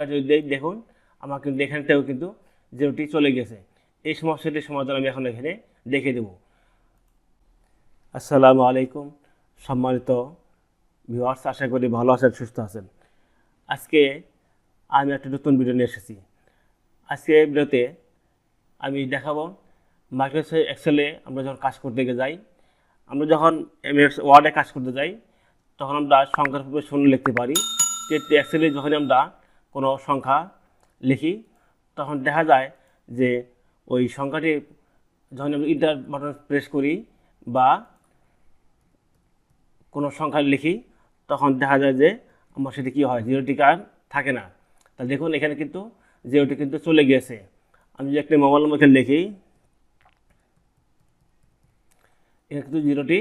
যদি দেখুন, আমার কিন্তু এখান থেকেও কিন্তু জিরোটি চলে গেছে। এই সমস্যাটির সমাধান আমি এখন এখানে দেখে দেব। আসসালামু আলাইকুম, সম্মানিত ভিউয়ার্স আশা করি ভালো আছেন, সুস্থ আছেন। আজকে আমি একটা নতুন ভিডিও নিয়ে এসেছি। আজকে এই ভিডিওতে আমি দেখাবো মাইক্রোসফট এক্সেলে আমরা যখন কাজ করতে যাই, আমরা যখন এমএস ওয়ার্ডে কাজ করতে যাই, তখন আমরা সংখ্যার শূন্য লিখতে পারি কিন্তু এক্সেলে যখন আমরা কোনো সংখ্যা লিখি, তখন দেখা যায় যে ওই সংখ্যাটি যখন আমি ইন্টার বাটন প্রেস করি বা কোনো সংখ্যা লিখি, তখন দেখা যায় যে আমার সেটি কী হয় জিরোটি আর থাকে না। তা দেখুন এখানে কিন্তু জিরোটি কিন্তু চলে গিয়েছে। আমি যদি একটা মোবাইল নম্বর লিখি, এখানে কিন্তু জিরোটি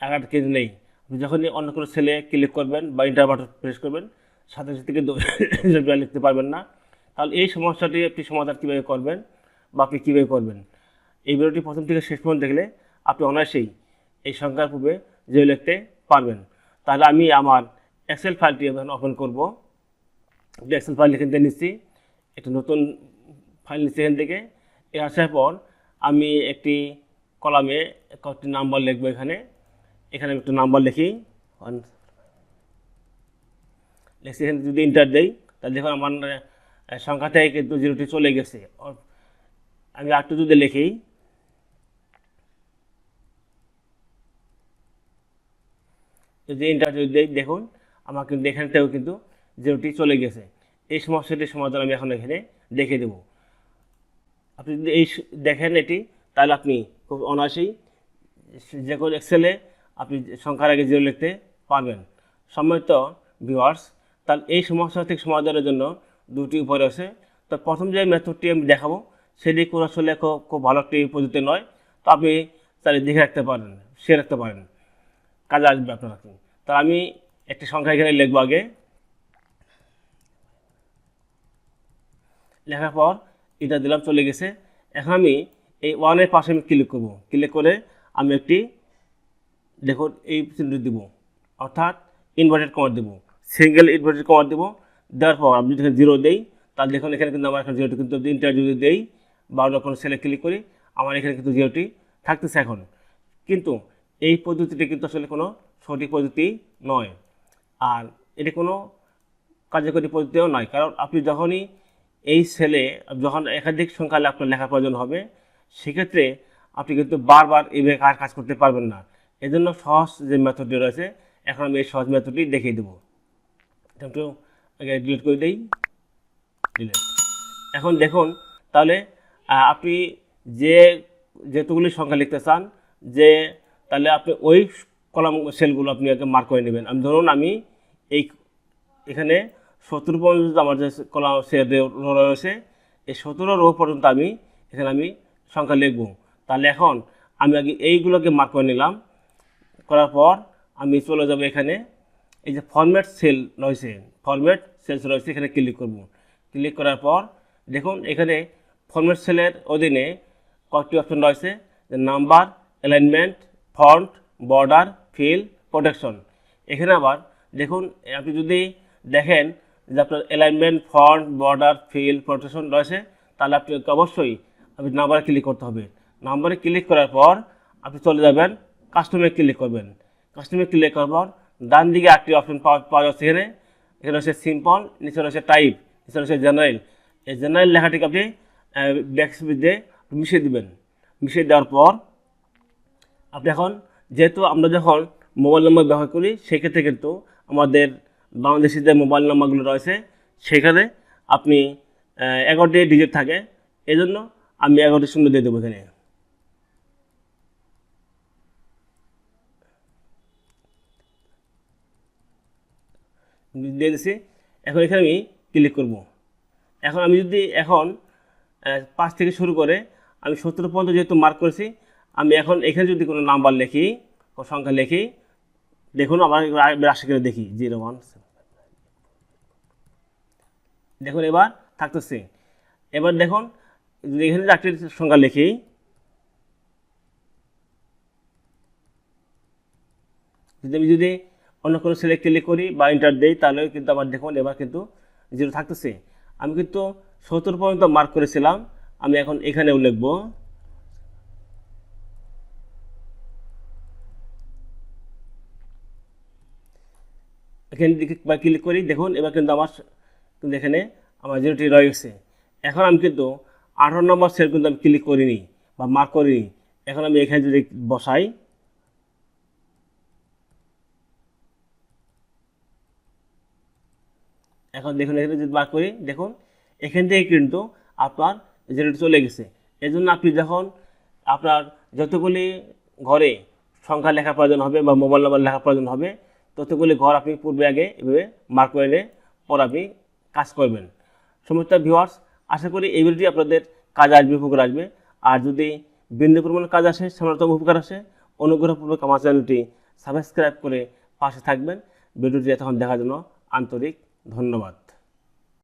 এগারো কিন্তু নেই। আপনি যখনই অন্য কোনো সেলে ক্লিক করবেন বা ইন্টার বাটন প্রেস করবেন সাথে সাথে জিরোটি লিখতে পারবেন না। তাহলে এই সমস্যাটি আপনি সমাধান কীভাবে করবেন বা আপনি কীভাবে করবেন? এই ভিডিওটি প্রথম থেকে শেষ পর্যন্ত দেখলে আপনি অনায়াসেই এই সংখ্যার পূর্বে জিরো লিখতে পারবেন। তাহলে আমি আমার এক্সেল ফাইলটি এখন ওপেন করব। এক্সেল ফাইল এখান থেকে নিচ্ছি, একটা নতুন ফাইল নিচ্ছি এখান থেকে। এ আসার পর আমি একটি কলামে কয়েকটি নাম্বার লিখব এখানে। এখানে আমি একটু নাম্বার লিখি। ওয়ান লিখছি যদি ইন্টার দেই তাহলে দেখুন আমার আহ, সংখ্যা থেকে কিন্তু জিরোটি চলে গেছে। আমি আরেকটু যদি লিখি যদি ইন্টার যদি দেই দেখুন আমার কিন্তু এখান থেকেও কিন্তু জিরোটি চলে গেছে। এই সমস্যাটির সমাধান আমি এখন এখানে দেখে দেব। আপনি যদি এই দেখেন এটি তাহলে আপনি খুব অনায়াসেই যে কোনো এক্সেলে আপনি সংখ্যার আগে জিরো লিখতে পারবেন। সম্মানিত ভিউয়ার্স তাহলে এই সমস্যা থেকে সমাধানের জন্য দুটি উপায় আছে তো প্রথম যে মেথডটি আমি দেখাবো, সেটি কোনো আসলে খুব ভালো একটি পদ্ধতি নয়। তো আপনি তাহলে দেখে রাখতে পারেন সে রাখতে পারেন। কাজে আসবে আপনার কি তা আমি একটি সংখ্যা এখানে লিখব আগে। লেখার পর এটা দিলাম, চলে গেছে। এখন আমি এই ওয়ানের পাশে আমি ক্লিক করব। ক্লিক করে আমি একটি, দেখুন, এই চিহ্নটি দিব। অর্থাৎ ইনভার্টেড কমার দেবো। সিঙ্গেল ইনভার্টেড কমার দেবো। দেওয়ার পর আমি যদি জিরো দেই, তাহলে দেখুন এখানে কিন্তু আমার এখন জিরোটি কিন্তু ইন্টার যদি দেই, বা অন্য কোনো সেলে ক্লিক করি, আমার এখানে কিন্তু জিরোটি থাকতেছে এখন। কিন্তু এই পদ্ধতিটি কিন্তু আসলে কোনো সঠিক পদ্ধতি নয়। আর এটি কোনো কার্যকরী পদ্ধতিও নয়। কারণ আপনি যখনই এই সেলে যখন একাধিক সংখ্যা আপনার লেখার প্রয়োজন হবে, সেক্ষেত্রে আপনি কিন্তু বারবার এইভাবে কাজ করতে পারবেন না। এজন্য সহজ যে মেথডটি রয়েছে, এখন আমি এই সহজ মেথডটি দেখিয়ে দেবো। একটু আগে ডিলিট করে দিই। ডিলিট এখন দেখুন, তাহলে আপনি যে যেতগুলি সংখ্যা লিখতে চান, যে তাহলে আপনি ওই কলাম সেলগুলো আপনি আগে মার্ক করে নেবেন। আমি ধরুন, আমি এই এখানে সত্তর পর্যন্ত আমার যে কলাম সেল রয়েছে, এই সতেরো রো পর্যন্ত আমি এখানে আমি সংখ্যা লিখব। তাহলে এখন আমি আগে এইগুলোকে মার্ক করে নিলাম। করার পর আমি চলে যাব এখানে। এই যে ফরম্যাট সেল রয়েছে ফরম্যাট সেলস রয়েছে, এখানে ক্লিক করব। ক্লিক করার পর দেখুন, এখানে ফরম্যাট সেলের অধীনে কয়েকটি অপশন রয়েছে, যে number alignment font border fill protection এখানে আবার দেখুন, আপনি যদি দেখেন যে আপনার alignment font border fill protection রয়েছে, তাহলে আপনি অবশ্যই আপনি নাম্বারে ক্লিক করতে হবে। নাম্বারে ক্লিক করার পর আপনি চলে যাবেন কাস্টমে ক্লিক করবেন। কাস্টমে ক্লিক করার পর ডান দিকে একটি অপশন পাওয়া যাচ্ছে এখানে। এখানে রয়েছে সিম্পল নিচে রয়েছে টাইপ নিচে রয়েছে জেনারেল এই জেনারেল লেখাটিকে আপনি ব্যাকস্পেস দিয়ে মিশিয়ে দেবেন। মিশিয়ে দেওয়ার পর, আপনি এখন যেহেতু আমরা যখন মোবাইল নম্বর ব্যবহার করি, সেক্ষেত্রে কিন্তু আমাদের বাংলাদেশি যে মোবাইল নম্বরগুলো রয়েছে, সেখানে আপনি এগারোটি ডিজিট থাকে। এজন্য আমি এগারোটি শূন্য দিয়ে দেবো এখানে। দিয়ে দিছি। এখন এখানে আমি ক্লিক করব। এখন আমি যদি এখন পাঁচ থেকে শুরু করে আমি সত্তর পর্যন্ত যেহেতু মার্ক করেছি, আমি এখন এখানে যদি কোনো নাম্বার লিখি, কোনো সংখ্যা লিখি, দেখুন আমার রাশি করে দেখি জিরো ওয়ান দেখুন এবার থাকতেছে। এবার দেখুন, যদি এখানে একটি সংখ্যা লিখি, যদি আমি যদি অন্য কোনো সিলেক্ট ক্লিক করি বা ইন্টার দেই, তাহলে কিন্তু আমার দেখুন এবার কিন্তু জিরো থাকতেছে। আমি কিন্তু সত্তর পর্যন্ত মার্ক করেছিলাম, আমি এখন এখানেও লিখব। এখানে দিকে ক্লিক করি, দেখুন এবার কিন্তু আমার, কিন্তু এখানে আমার জিরোটি রয়ে গেছে। এখন আমি কিন্তু আঠারো নম্বর সেল কিন্তু আমি ক্লিক করিনি বা মার্ক করিনি। এখন আমি এখানে যদি বসাই এখন দেখুন, এখানে যদি মার্ক করি, দেখুন, এখান থেকে কিন্তু আপনার জিরোটি চলে গেছে। এই জন্য আপনি যখন আপনার যতগুলি ঘরে সংখ্যা লেখার প্রয়োজন হবে বা মোবাইল নাম্বার লেখার প্রয়োজন হবে, ততগুলি ঘর আপনি পূর্বে আগে এভাবে মার্ক করে নিয়ে পর আপনি কাজ করবেন। সমস্ত ভিউয়ার্স আশা করি এই ভিডিওটি আপনাদের কাজ আসবে, উপকার আসবে। আর যদি বিন্দু পরিমাণ কাজ আসে, সামান্যতম উপকার আসে, অনুগ্রহপূর্বক আমার চ্যানেলটি সাবস্ক্রাইব করে পাশে থাকবেন। ভিডিওটি তখন দেখার জন্য আন্তরিক ধন্যবাদ।